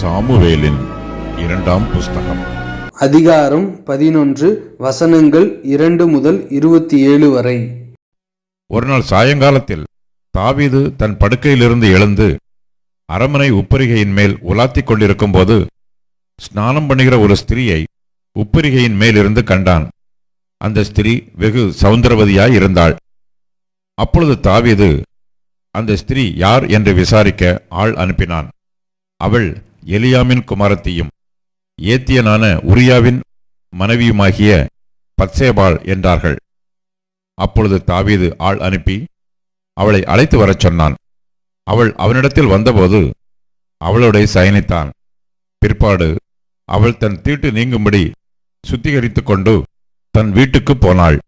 சாமுவேலின் இரண்டாம் புஸ்தகம். அதிகாரம் பதினொன்று வசனங்கள் இரண்டு முதல் இருபத்தி ஏழு வரை. ஒரு நாள் சாயங்காலத்தில் தாவீது தன் படுக்கையிலிருந்து எழுந்து அரமனை உப்பரிகையின் மேல் உலாத்திக் கொண்டிருக்கும் போது ஸ்நானம் பண்ணுகிற ஒரு ஸ்திரீயை உப்பரிகையின் மேலிருந்து கண்டான். அந்த ஸ்திரீ வெகு சௌந்தரவதியாய் இருந்தாள். அப்பொழுது தாவீது அந்த ஸ்திரீ யார் என்று விசாரிக்க ஆள் அனுப்பினான். அவள் எலியாமின் குமாரத்தியும் ஏத்தியனான உரியாவின் மனைவியுமாகிய பத்சேபாள் என்றார்கள். அப்பொழுது தாவீது ஆள் அனுப்பி அவளை அழைத்து வரச் சொன்னான். அவள் அவனிடத்தில் வந்தபோது அவளோட சயனித்தான். பிற்பாடு அவள் தன் தீட்டு நீங்கும்படி சுத்திகரித்துக் கொண்டு தன் வீட்டுக்குப் போனாள்.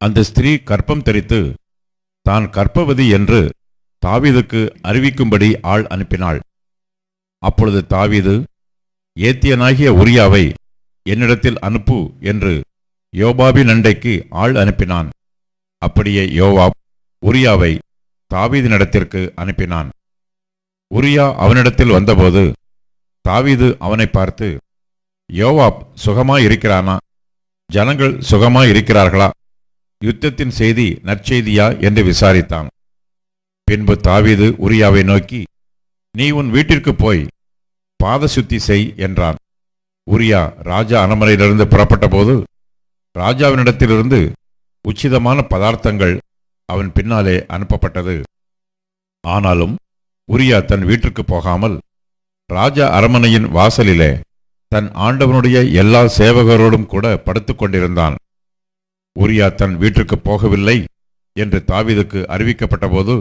அந்த ஸ்திரீ கற்பம் தரித்து தான் கற்பவதி என்று தாவீதுக்கு அறிவிக்கும்படி ஆள் அனுப்பினாள். அப்பொழுது தாவீது ஏத்தியனாகிய உரியாவை என்னிடத்தில் அனுப்பு என்று யோபாபின் அண்டைக்கு ஆள் அனுப்பினான். அப்படியே யோவாப் உரியாவை தாவீதினிடத்திற்கு அனுப்பினான். உரியா அவனிடத்தில் வந்தபோது தாவீது அவனை பார்த்து யோவாப் சுகமாயிருக்கிறானா ஜனங்கள் சுகமாயிருக்கிறார்களா யுத்தத்தின் செய்தி நற்செய்தியா? என்று விசாரித்தான். பின்பு தாவீது உரியாவை நோக்கி நீ உன் வீட்டிற்கு போய் பாதசுத்தி செய் என்றான். உரியா ராஜா அனமரையிலிருந்து புறப்பட்ட போது ராஜாவினிடத்திலிருந்து உச்சிதமான பதார்த்தங்கள் அவன் பின்னாலே அனுப்பப்பட்டது. ஆனாலும் உரியா தன் வீட்டிற்கு போகாமல் ராஜா அரமனையின் வாசலிலே தன் ஆண்டவனுடைய எல்லா சேவகரோடும் கூட படுத்துக் கொண்டிருந்தான். உரியா தன் வீட்டிற்கு போகவில்லை என்று தாவிதுக்கு அறிவிக்கப்பட்டபோது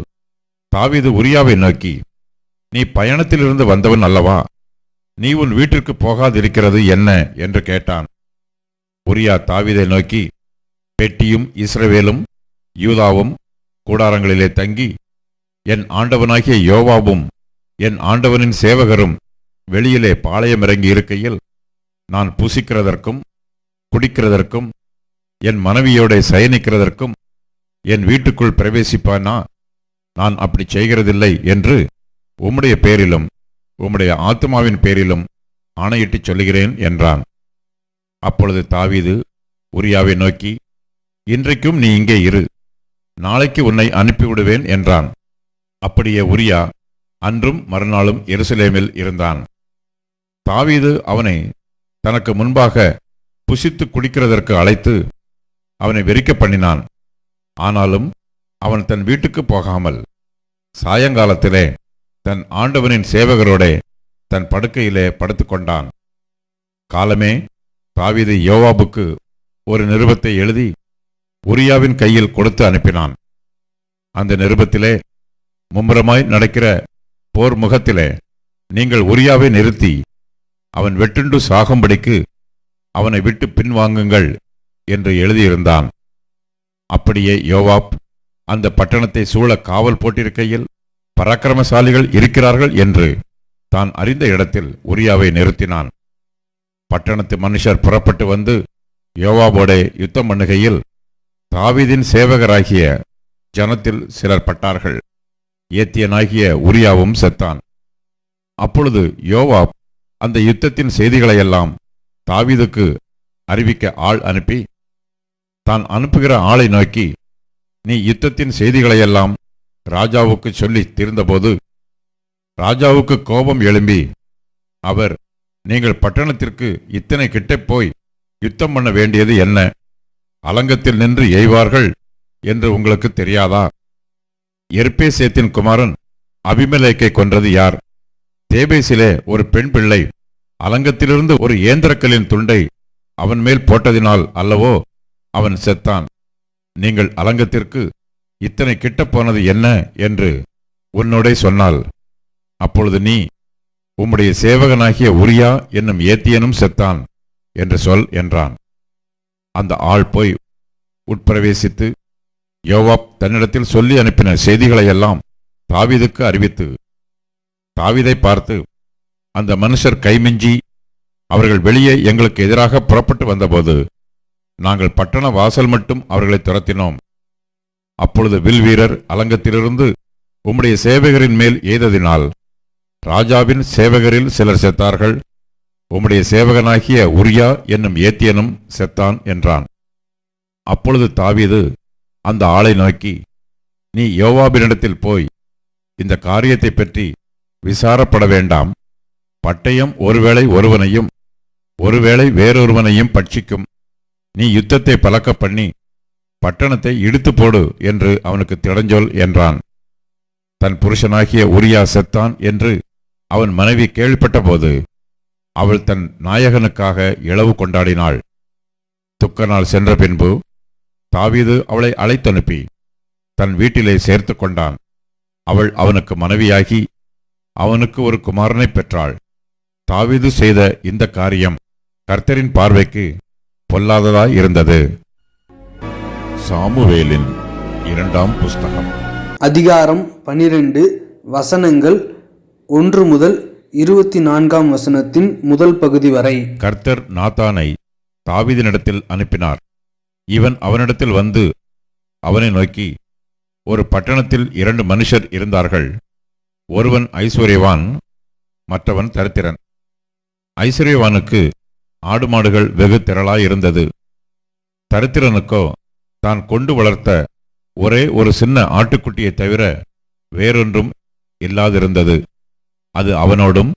தாவீது உரியாவை நோக்கி நீ பயணத்திலிருந்து வந்தவன் அல்லவா? நீ உன் வீட்டிற்கு போகாதிருக்கிறது என்ன? என்று கேட்டான். உரியா தாவீதை நோக்கி பெட்டியும் இஸ்ரவேலும் யூதாவும் கூடாரங்களிலே தங்கி என் ஆண்டவனாகிய யோவாவும் என் ஆண்டவனின் சேவகரும் வெளியிலே பாளையமிறங்கி இருக்கையில் நான் புசிக்கிறதற்கும் குடிக்கிறதற்கும் என் மனைவியோட சயனிக்கிறதற்கும் என் வீட்டுக்குள் பிரவேசிப்பானா? நான் அப்படி செய்கிறதில்லை என்று உம்முடைய பேரிலும் உம்முடைய ஆத்மாவின் பேரிலும் ஆணையிட்டுச் சொல்லுகிறேன் என்றான். அப்பொழுது தாவீது உரியாவை நோக்கி இன்றைக்கும் நீ இங்கே இரு நாளைக்கு உன்னை அனுப்பிவிடுவேன் என்றான். அப்படியே உரியா அன்றும் மறுநாளும் எருசலேமில் இருந்தான். தாவீது அவனை தனக்கு முன்பாக புசித்து குடிக்கிறதற்கு அழைத்து அவனை வெறிக்க பண்ணினான். ஆனாலும் அவன் தன் வீட்டுக்கு போகாமல் சாயங்காலத்திலே தன் ஆண்டவனின் சேவகரோடே தன் படுக்கையிலே படுத்துக்கொண்டான் காலமே தாவீது யோவாபுக்கு ஒரு நிருபத்தை எழுதி உரியாவின் கையில் கொடுத்து அனுப்பினான். அந்த நிருபத்திலே மும்முரமாய் நடக்கிற போர் முகத்திலே நீங்கள் உரியாவை நிறுத்தி அவன் வெட்டுண்டு சாகும்படிக்கு அவனை விட்டு பின்வாங்குங்கள் என்று எழுதியிருந்தான். அப்படியே யோவாப் அந்த பட்டணத்தை சூழ காவல் போட்டிருக்கையில் பராக்கிரமசாலிகள் இருக்கிறார்கள் என்று தான் அறிந்த இடத்தில் உரியாவை நிறுத்தினான். பட்டணத்து மனுஷர் புறப்பட்டு வந்து யோவாபோடே யுத்தம் பண்ணுகையில் தாவிதின் சேவகராகிய ஜனத்தில் சிலர் பட்டார்கள். ஏத்தியனாகிய உரியாவும் செத்தான். அப்பொழுது யோவாப் அந்த யுத்தத்தின் செய்திகளையெல்லாம் தாவீதுக்கு அறிவிக்க ஆள் அனுப்பி தான் அனுப்புகிற ஆளை நோக்கி நீ யுத்தத்தின் செய்திகளையெல்லாம் ராஜாவுக்கு சொல்லி தீர்ந்தபோது ராஜாவுக்கு கோபம் எழும்பி அவர் நீங்கள் பட்டணத்திற்கு இத்தனை கிட்டே போய் யுத்தம் பண்ண வேண்டியது என்ன? அலங்கத்தில் நின்று எய்வார்கள் என்று உங்களுக்கு தெரியாதா? எர்பேசேத்தின் குமாரன் அபிமலேக்கை கொன்றது யார்? தேபேசிலே ஒரு பெண் பிள்ளை அலங்கத்திலிருந்து ஒரு ஏந்திரக்கலின் துண்டை அவன் மேல் போட்டதினால் அல்லவோ அவன் செத்தான். நீங்கள் அலங்கத்திற்கு இத்தனை கிட்ட போனது என்ன என்று உன்னோடே சொன்னால் அப்பொழுது நீ உம்முடைய சேவகனாகிய உரியா என்னும் ஏத்தியனும் செத்தான் என்று சொல் என்றான். அந்த ஆள் போய் உட்பிரவேசித்து யோவாப் தன்னிடத்தில் சொல்லி அனுப்பின செய்திகளையெல்லாம் தாவிதுக்கு அறிவித்து தாவிதை பார்த்து அந்த மனுஷர் கைமிஞ்சி அவர்கள் வெளியே எங்களுக்கு எதிராக புறப்பட்டு வந்தபோது நாங்கள் பட்டண வாசல் மட்டும் அவர்களை துரத்தினோம். அப்பொழுது வில் வீரர் அலங்கத்திலிருந்து உம்முடைய சேவகரின் மேல் எய்ததினால் ராஜாவின் சேவகரில் சிலர் செத்தார்கள். உம்முடைய சேவகனாகிய உரியா என்னும் ஏத்தியனும் செத்தான் என்றான். அப்பொழுது தாவீது அந்த ஆளை நோக்கி நீ யோவாபினிடத்தில் போய் இந்த காரியத்தைப் பற்றி விசாரப்பட வேண்டாம். பட்டயம் ஒருவேளை ஒருவனையும் ஒருவேளை வேறொருவனையும் பட்சிக்கும். நீ யுத்தத்தை பழக்க பண்ணி பட்டணத்தை இடித்து போடு என்று அவனுக்கு திடஞ்சொல் என்றான். தன் புருஷனாகிய உரியா செத்தான் என்று அவன் மனைவி கேள்விப்பட்டபோது அவள் தன் நாயகனுக்காக இளவு கொண்டாடினாள். துக்க நாள் சென்ற பின்பு தாவீது அவளை அழைத்தனுப்பி தன் வீட்டிலே சேர்த்து கொண்டான். அவள் அவனுக்கு மனைவியாகி அவனுக்கு ஒரு குமாரனை பெற்றாள். தாவீது செய்த இந்த காரியம் கர்த்தரின் பார்வைக்கு பொல்லாததாய் இருந்தது. சாமுவேலின் இரண்டாம் புஸ்தகம். அதிகாரம் பனிரெண்டு வசனங்கள் ஒன்று முதல் இருபத்தி நான்காம் வசனத்தின் முதல் பகுதி வரை. கர்த்தர் நாத்தானை தாவீதினிடத்தில் அனுப்பினார். இவன் அவனிடத்தில் வந்து அவனை நோக்கி ஒரு பட்டணத்தில் இரண்டு மனுஷர் இருந்தார்கள். ஒருவன் ஐஸ்வர்யவான் மற்றவன் தரித்திரன். ஐஸ்வர்யவானுக்கு ஆடு மாடுகள் வெகு திரளாயிருந்தது தரித்திரனுக்கோ தான் கொண்டு வளர்த்த ஒரே ஒரு சின்ன ஆட்டுக்குட்டியை தவிர வேறொன்றும் இல்லாதிருந்தது. அது அவனோடும்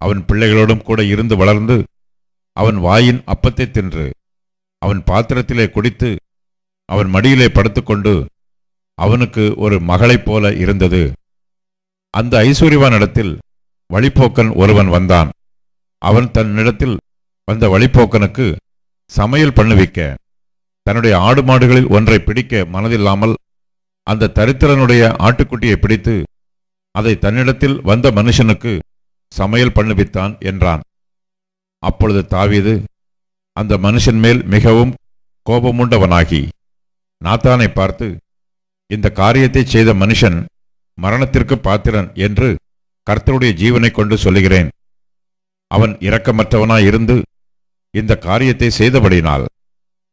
அவன் பிள்ளைகளோடும் கூட இருந்து வளர்ந்து அவன் வாயின் அப்பத்தை தின்று அவன் பாத்திரத்திலே குடித்து அவன் மடியிலே படுத்துக்கொண்டு அவனுக்கு ஒரு மகளைப் போல இருந்தது. அந்த ஐஸ்வர்யவானிடத்தில் வழிப்போக்கன் ஒருவன் வந்தான். அவன் தன்னிடத்தில் வந்த வழிப்போக்கனுக்கு சமையல் பண்ணுவிக்க தன்னுடைய ஆடு மாடுகளில் ஒன்றை பிடிக்க மனதில்லாமல் அந்த தரித்திரனுடைய ஆட்டுக்குட்டியை பிடித்து அதை தன்னிடத்தில் வந்த மனுஷனுக்கு சமையல் பண்ணுவித்தான் என்றான். அப்பொழுது தாவீது அந்த மனுஷன் மேல் மிகவும் கோபமுண்டவனாகி நாத்தானை பார்த்து இந்த காரியத்தை செய்த மனுஷன் மரணத்திற்கு பாத்திரன் என்று கர்த்தருடைய ஜீவனை கொண்டு சொல்லுகிறேன். அவன் இரக்கமற்றவனாயிருந்து இந்த காரியத்தை செய்தபடினால்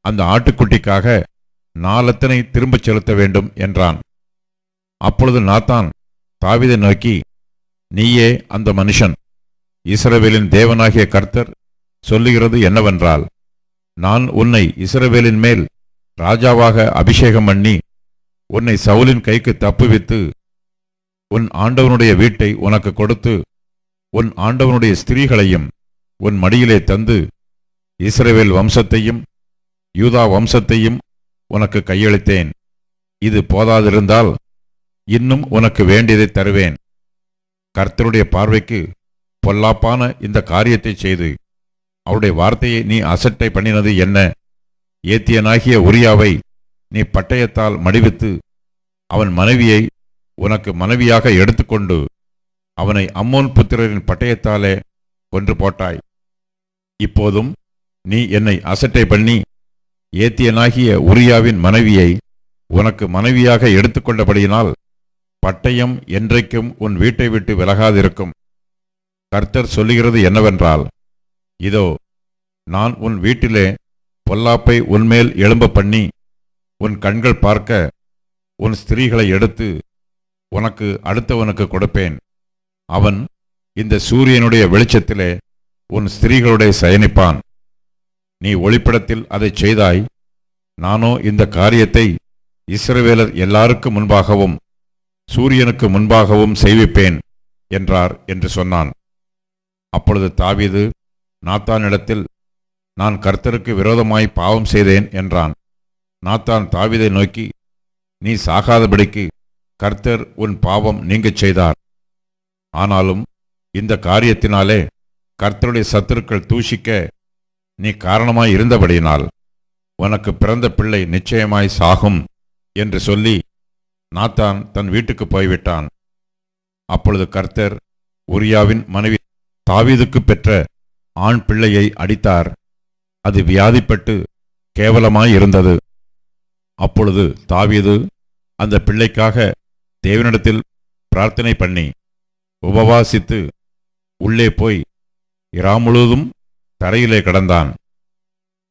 அந்த ஆட்டுக்குட்டிக்காக நாலத்தனை திரும்பச் செலுத்த வேண்டும் என்றான். அப்பொழுது நாத்தான் தாவிதை நோக்கி நீயே அந்த மனுஷன். இஸ்ரவேலின் தேவனாகிய கர்த்தர் சொல்லுகிறது என்னவென்றால் நான் உன்னை இஸ்ரவேலின் மேல் ராஜாவாக அபிஷேகம் பண்ணி உன்னை சவுலின் கைக்கு தப்புவித்து உன் ஆண்டவனுடைய வீட்டை உனக்கு கொடுத்து உன் ஆண்டவனுடைய ஸ்திரீகளையும் உன் மடியிலே தந்து இஸ்ரேவேல் வம்சத்தையும் யூதா வம்சத்தையும் உனக்கு கையளித்தேன். இது போதாதிருந்தால் இன்னும் உனக்கு வேண்டியதை தருவேன். கர்த்தருடைய பார்வைக்கு பொல்லாப்பான இந்த காரியத்தை செய்து அவருடைய வார்த்தையை நீ அசட்டை பண்ணினது என்ன? ஏத்தியனாகிய உரியாவை நீ பட்டயத்தால் மடிவித்து அவன் மனைவியை உனக்கு மனைவியாக எடுத்துக்கொண்டு அவனை அம்மோன் புத்திரரின் பட்டயத்தாலே கொன்று போட்டாய். இப்போதும் நீ என்னை அசட்டை பண்ணி ஏத்தியனாகிய உரியாவின் மனைவியை உனக்கு மனைவியாக எடுத்துக்கொண்டபடியினால் பட்டயம் என்றைக்கும் உன் வீட்டை விட்டு விலகாதிருக்கும். கர்த்தர் சொல்லுகிறது என்னவென்றால் இதோ நான் உன் வீட்டிலே பொல்லாப்பை உன்மேல் எழும்ப பண்ணி உன் கண்கள் பார்க்க உன் ஸ்திரீகளை எடுத்து உனக்கு அடுத்தவனுக்கு கொடுப்பேன். அவன் இந்த சூரியனுடைய வெளிச்சத்திலே உன் ஸ்திரீகளுடைய சயனிப்பான். நீ ஒளிப்படத்தில் அதைச் செய்தாய். நானோ இந்த காரியத்தை இஸ்ரவேலர் எல்லாருக்கும் முன்பாகவும் சூரியனுக்கு முன்பாகவும் செய்விப்பேன் என்றார் என்று சொன்னான். அப்பொழுது தாவீது நாத்தானிடத்தில் நான் கர்த்தருக்கு விரோதமாய் பாவம் செய்தேன் என்றான். நாத்தான் தாவீதை நோக்கி நீ சாகாதபடிக்கு கர்த்தர் உன் பாவம் நீங்கச் செய்தார். ஆனாலும் இந்த காரியத்தினாலே கர்த்தருடைய சத்துருக்கள் தூஷிக்க நீ காரணமாய் இருந்தபடியினால் உனக்கு பிறந்த பிள்ளை நிச்சயமாய் சாகும் என்று சொல்லி நாத்தான் தன் வீட்டுக்கு போய்விட்டான். அப்பொழுது கர்த்தர் உரியாவின் மனைவி தாவீதுக்கு பெற்ற ஆண் பிள்ளையை அடித்தார். அது வியாதிப்பட்டு கேவலமாய் இருந்தது. அப்பொழுது தாவீது அந்த பிள்ளைக்காக தேவனிடத்தில் பிரார்த்தனை பண்ணி உபவாசித்து உள்ளே போய் இரா முழுவதும் தரையிலே கிடந்தான்.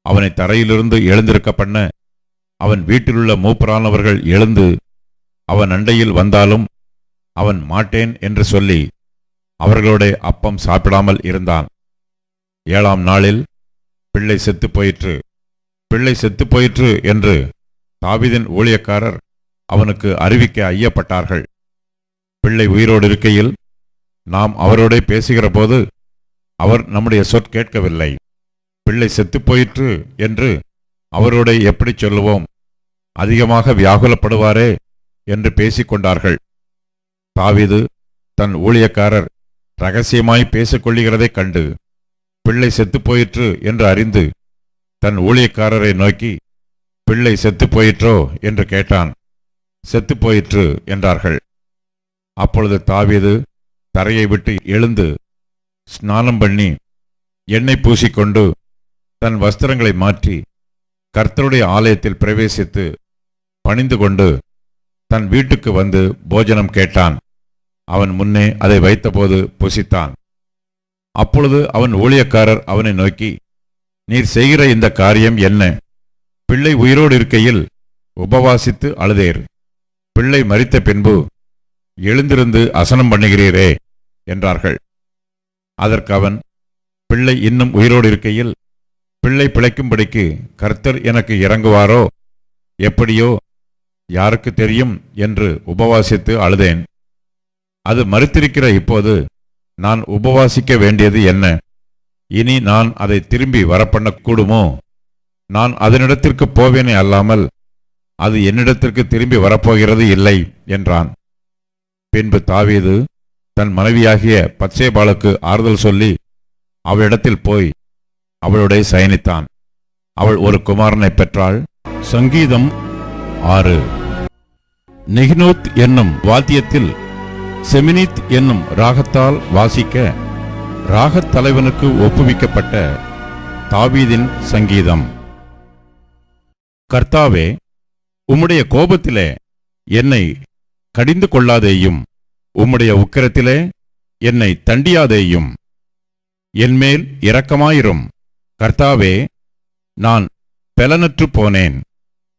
அவனை தரையிலிருந்து எழுந்திருக்க பண்ண அவன் வீட்டிலுள்ள மூப்பரானவர்கள் எழுந்து அவன் அண்டையில் வந்தாலும் அவன் மாட்டேன் என்று சொல்லி அவர்களோட அப்பம் சாப்பிடாமல் இருந்தான். ஏழாம் நாளில் பிள்ளை செத்துப் போயிற்று. பிள்ளை செத்துப் போயிற்று என்று தாவிதின் ஊழியக்காரர் அவனுக்கு அறிவிக்க ஐயப்பட்டார்கள். பிள்ளை உயிரோடு இருக்கையில் நாம் அவரோடே பேசுகிற போது அவர் நம்முடைய சொற் கேட்கவில்லை. பிள்ளை செத்துப் போயிற்று என்று அவரோட எப்படி சொல்லுவோம்? அதிகமாக வியாகுலப்படுவாரே என்று பேசிக்கொண்டார்கள். தாவிது தன் ஊழியக்காரர் ரகசியமாய் பேசிக் கொள்ளுகிறதைக் கண்டு பிள்ளை செத்துப்போயிற்று என்று அறிந்து தன் ஊழியக்காரரை நோக்கி பிள்ளை செத்துப் போயிற்றோ என்று கேட்டான். செத்து போயிற்று என்றார்கள். அப்பொழுது தாவீது தரையை விட்டு எழுந்து ஸ்நானம் பண்ணி எண்ணெய் பூசிக்கொண்டு தன் வஸ்திரங்களை மாற்றி கர்த்தருடைய ஆலயத்தில் பிரவேசித்து பணிந்து கொண்டு தன் வீட்டுக்கு வந்து போஜனம் கேட்டான். அவன் முன்னே அதை வைத்தபோது புசித்தான். அப்பொழுது அவன் ஊழியக்காரர் அவனை நோக்கி நீர் செய்கிற இந்த காரியம் என்ன? பிள்ளை உயிரோடு இருக்கையில் உபவாசித்து அழுதேர் பிள்ளை மறித்த பின்பு எழுந்திருந்து அசனம் பண்ணுகிறீரே என்றார்கள். அதற்கு அவன் பிள்ளை இன்னும் உயிரோடு இருக்கையில் பிள்ளை பிழைக்கும்படிக்கு கர்த்தர் எனக்கு இறங்குவாரோ? எப்படியோ? யாருக்கு தெரியும்? என்று உபவாசித்து அழுதேன். அது மறுத்திருக்கிற இப்போது நான் உபவாசிக்க வேண்டியது என்ன? இனி நான் அதை திரும்பி வரப்பண்ணக்கூடுமோ? நான் அதனிடத்திற்கு போவேனே அல்லாமல் அது என்னிடத்திற்கு திரும்பி வரப்போகிறது இல்லை என்றான். பின்பு தாவீது தன் மனைவியாகிய பச்சைபாலுக்கு ஆறுதல் சொல்லி அவளிடத்தில் போய் அவளுடைய சயனித்தான். அவள் ஒரு குமாரனை பெற்றாள். சங்கீதம் ஆறு. நெஹ்னோத் என்னும் வாத்தியத்தில் செமினித் என்னும் ராகத்தால் வாசிக்க ராகத் தலைவனுக்கு ஒப்புவிக்கப்பட்ட தாவீதின் சங்கீதம். கர்த்தாவே உம்முடைய கோபத்திலே என்னை கடிந்து கொள்ளாதேயும் உம்முடைய உக்கிரத்திலே என்னை தண்டியாதேயும். என்மேல் இரக்கமாயிரும். கர்த்தாவே நான் பலனற்று போனேன்.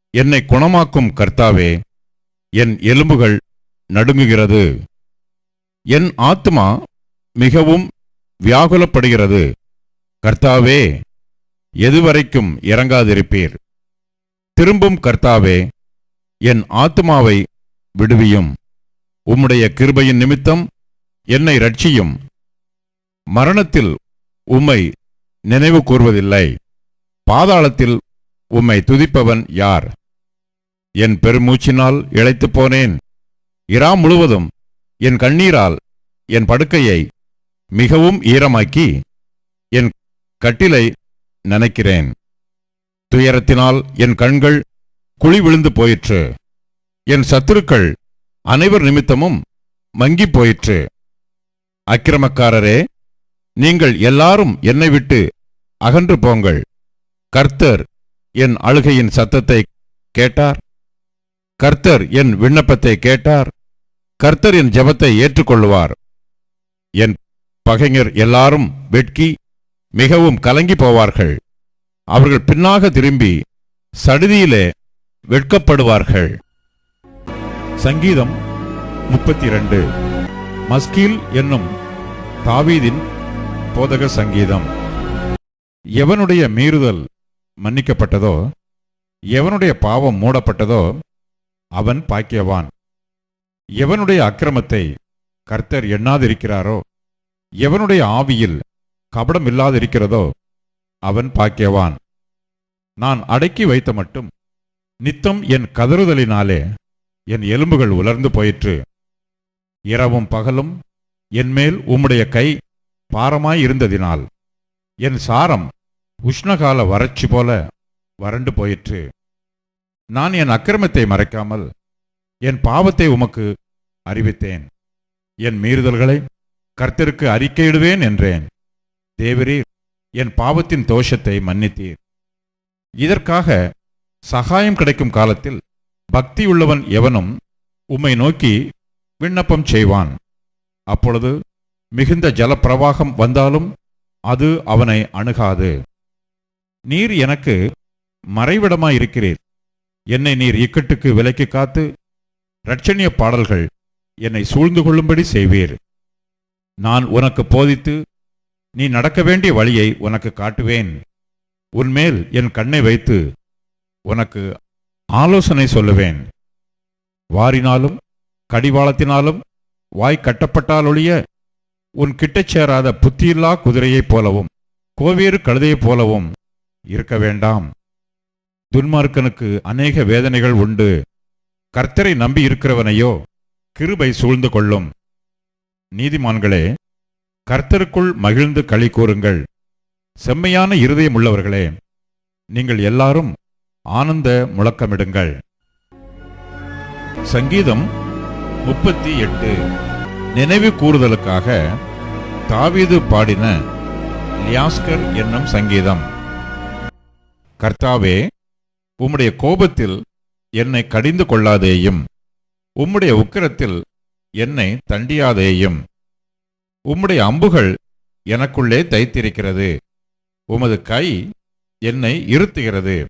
என்னை குணமாக்கும் கர்த்தாவே என் எலும்புகள் நடுங்குகிறது. என் ஆத்மா மிகவும் வியாகுலப்படுகிறது. கர்த்தாவே எதுவரைக்கும் இறங்காதிருப்பீர். திரும்பும் கர்த்தாவே என் ஆத்துமாவை விடுவியும். உம்முடைய கிருபையின் நிமித்தம் என்னை ரட்சியும் மரணத்தில் உம்மை நினைவு கூர்வதில்லை. பாதாளத்தில் உம்மை துதிப்பவன் யார்? என் பெருமூச்சினால் இழைத்துப் போனேன். இரா முழுவதும் என் கண்ணீரால் என் படுக்கையை மிகவும் ஈரமாக்கி என் கட்டிலை நனைக்கிறேன். துயரத்தினால் என் கண்கள் குழி விழுந்து போயிற்று. என் சத்துருக்கள் அனைவர் நிமித்தமும் மங்கிப் போயிற்று. அக்கிரமக்காரரே நீங்கள் எல்லாரும் என்னை விட்டு அகன்று போங்கள். கர்த்தர் என் அழுகையின் சத்தத்தை கேட்டார். கர்த்தர் என் விண்ணப்பத்தை கேட்டார். கர்த்தர் என் ஜெபத்தை ஏற்றுக்கொள்வார் என் பகைஞர் எல்லாரும் வெட்கி மிகவும் கலங்கி போவார்கள். அவர்கள் பின்னாக திரும்பி சடுதியிலே வெட்கப்படுவார்கள். சங்கீதம் முப்பத்தி இரண்டு மஸ்கீல் என்னும் தாவீதின் போதக சங்கீதம். எவனுடைய மீறுதல் மன்னிக்கப்பட்டதோ எவனுடைய பாவம் மூடப்பட்டதோ அவன் பாக்கியவான். எவனுடைய அக்கிரமத்தை கர்த்தர் எண்ணாதிருக்கிறாரோ எவனுடைய ஆவியில் கபடம் இல்லாதிருக்கிறதோ அவன் பாக்கியவான். நான் அடக்கி வைத்த மட்டும் நித்தம் என் கதறுதலினாலே என் எலும்புகள் உலர்ந்து போயிற்று. இரவும் பகலும் என்மேல் உம்முடைய கை பாரமாய் இருந்ததினால் என் சாரம் உஷ்ணகால வறட்சி போல வறண்டு போயிற்று. நான் என் அக்கிரமத்தை மறைக்காமல் என் பாவத்தை உமக்கு அறிவித்தேன். என் மீறுதல்களை கர்த்தருக்கு அறிக்கையிடுவேன் என்றேன். தேவரீர் என் பாவத்தின் தோஷத்தை மன்னித்தீர். இதற்காக சகாயம் கிடைக்கும் காலத்தில் பக்தியுள்ளவன் எவனும் உம்மை நோக்கி விண்ணப்பம் செய்வான். அப்பொழுது மிகுந்த ஜலப்பிரவாகம் வந்தாலும் அது அவனை அணுகாது. நீர் எனக்கு மறைவிடமாயிருக்கிறீர். என்னை நீர் இக்கட்டுக்கு விலக்கி காத்து இரட்சணிய பாடல்கள் என்னை சூழ்ந்து கொள்ளும்படி செய்வீர். நான் உனக்கு போதித்து நீ நடக்க வேண்டிய வழியை உனக்கு காட்டுவேன். உன்மேல் என் கண்ணை வைத்து உனக்கு ஆலோசனை சொல்லுவேன். வாரினாலும் கடிவாளத்தினாலும் வாய் கட்டப்பட்டாலொழிய உன் கிட்டச் சேராத புத்தியில்லா குதிரையைப் போலவும் கோவேறு கழுதையைப் போலவும் இருக்க வேண்டாம். துன்மார்க்கனுக்கு அநேக வேதனைகள் உண்டு. கர்த்தரை நம்பி இருக்கிறவனையோ கிருபை சூழ்ந்து கொள்ளும். நீதிமான்களே கர்த்தருக்குள் மகிழ்ந்து களி கூறுங்கள். செம்மையான இருதயம் உள்ளவர்களே நீங்கள் எல்லாரும் ஆனந்த முழக்கமிடுங்கள். சங்கீதம் முப்பத்தி எட்டு. நினைவு கூறுதலுக்காக தாவீது பாடின லியாஸ்கர் என்னும் சங்கீதம். கர்த்தாவே உம்முடைய கோபத்தில் என்னை கடிந்து கொள்ளாதேயும் உம்முடைய உக்கிரத்தில் என்னை தண்டியாதேயும் உம்முடைய அம்புகள் எனக்குள்ளே தைத்திருக்கிறது உமது கை என்னை இருத்துகிறது.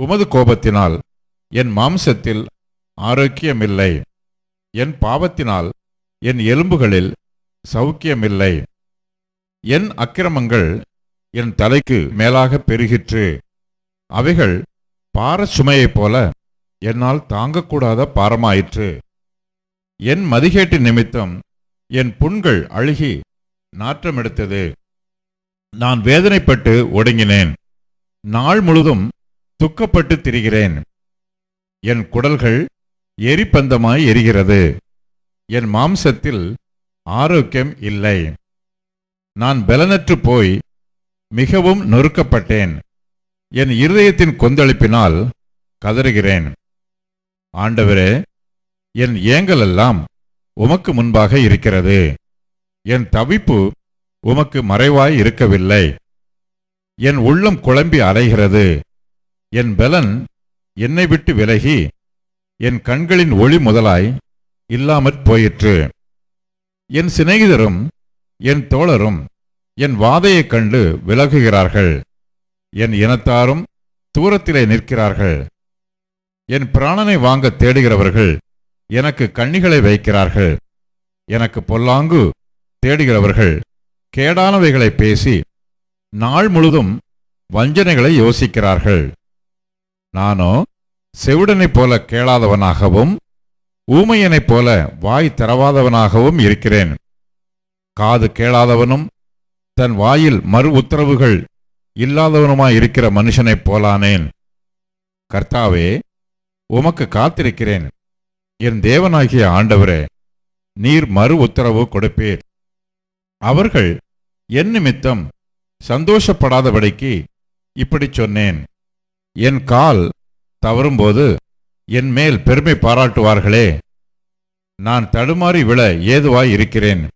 உமது கோபத்தினால் என் மாம்சத்தில் ஆரோக்கியமில்லை. என் பாவத்தினால் என் எலும்புகளில் சௌக்கியமில்லை. என் அக்கிரமங்கள் என் தலைக்கு மேலாக பெருகிற்று. அவைகள் பார சுமையைப் போல என்னால் தாங்கக்கூடாத பாரமாயிற்று. என் மதிகேட்டு நிமித்தம் என் புண்கள் அழுகி நாற்றமெடுத்தது. நான் வேதனைப்பட்டு ஒடுங்கினேன். நாள் முழுதும் துக்கப்பட்டு திரிகிறேன். என் குடல்கள் எரிப்பந்தமாய் எரிகிறது. என் மாம்சத்தில் ஆரோக்கியம் இல்லை. நான் பலனற்று போய் மிகவும் நொறுக்கப்பட்டேன். என் இருதயத்தின் கொந்தளிப்பினால் கதறுகிறேன். ஆண்டவரே என் ஏங்கலெல்லாம் உமக்கு முன்பாக இருக்கிறது. என் தவிப்பு உமக்கு மறைவாய் இருக்கவில்லை. என் உள்ளம் குழம்பி அலைகிறது. என் பலன் என்னை விட்டு விலகி என் கண்களின் ஒளி முதலாய் இல்லாமற் போயிற்று. என் சிநேகிதரும் என் தோழரும் என் வாதையைக் கண்டு விலகுகிறார்கள். என் இனத்தாரும் தூரத்திலே நிற்கிறார்கள். என் பிராணனை வாங்க தேடுகிறவர்கள் எனக்கு கண்ணிகளை வைக்கிறார்கள். எனக்கு பொல்லாங்கு தேடுகிறவர்கள் கேடானவைகளை பேசி நாள் முழுதும் வஞ்சனைகளை யோசிக்கிறார்கள். நானோ செவிடனைப் போல கேளாதவனாகவும் ஊமையனைப் போல வாய் திறவாதவனாகவும் இருக்கிறேன். காது கேளாதவனும் தன் வாயில் மறு உத்தரவுகள் இல்லாதவனுமாயிருக்கிற மனுஷனைப் போலானேன். கர்த்தாவே உமக்கு காத்திருக்கிறேன். என் தேவனாகிய ஆண்டவரே நீர் மறு உத்தரவு கொடுப்பீர். அவர்கள் என் நிமித்தம் சந்தோஷப்படாதபடிக்கு இப்படி சொன்னேன். என் கால் தவறும்போது என் மேல் பெருமை பாராட்டுவார்களே. நான் தடுமாறி விழ ஏதுவாய் இருக்கிறேன்.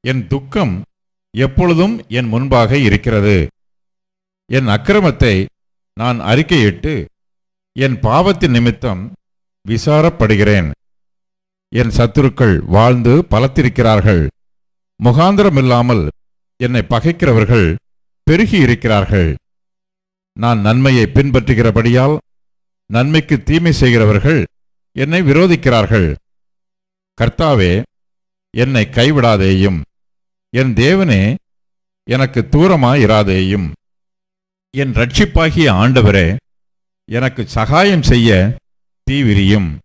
என் துக்கம் எப்பொழுதும் என் முன்பாக இருக்கிறது. என் அக்கிரமத்தை நான் அறிக்கையிட்டு என் பாவத்தின் நிமித்தம் விசாரப்படுகிறேன். என் சத்துருக்கள் வாழ்ந்து பலத்திருக்கிறார்கள். முகாந்திரமில்லாமல் என்னை பகைக்கிறவர்கள் பெருகி இருக்கிறார்கள். நான் நன்மையை பின்பற்றுகிறபடியால் நன்மைக்கு தீமை செய்கிறவர்கள் என்னை விரோதிக்கிறார்கள். கர்த்தாவே என்னை கைவிடாதேயும் என் தேவனே எனக்கு தூரமாயிராதேயும். என் ரட்சிப்பாகிய ஆண்டவரே எனக்கு சகாயம் செய்ய தீவிரியும்.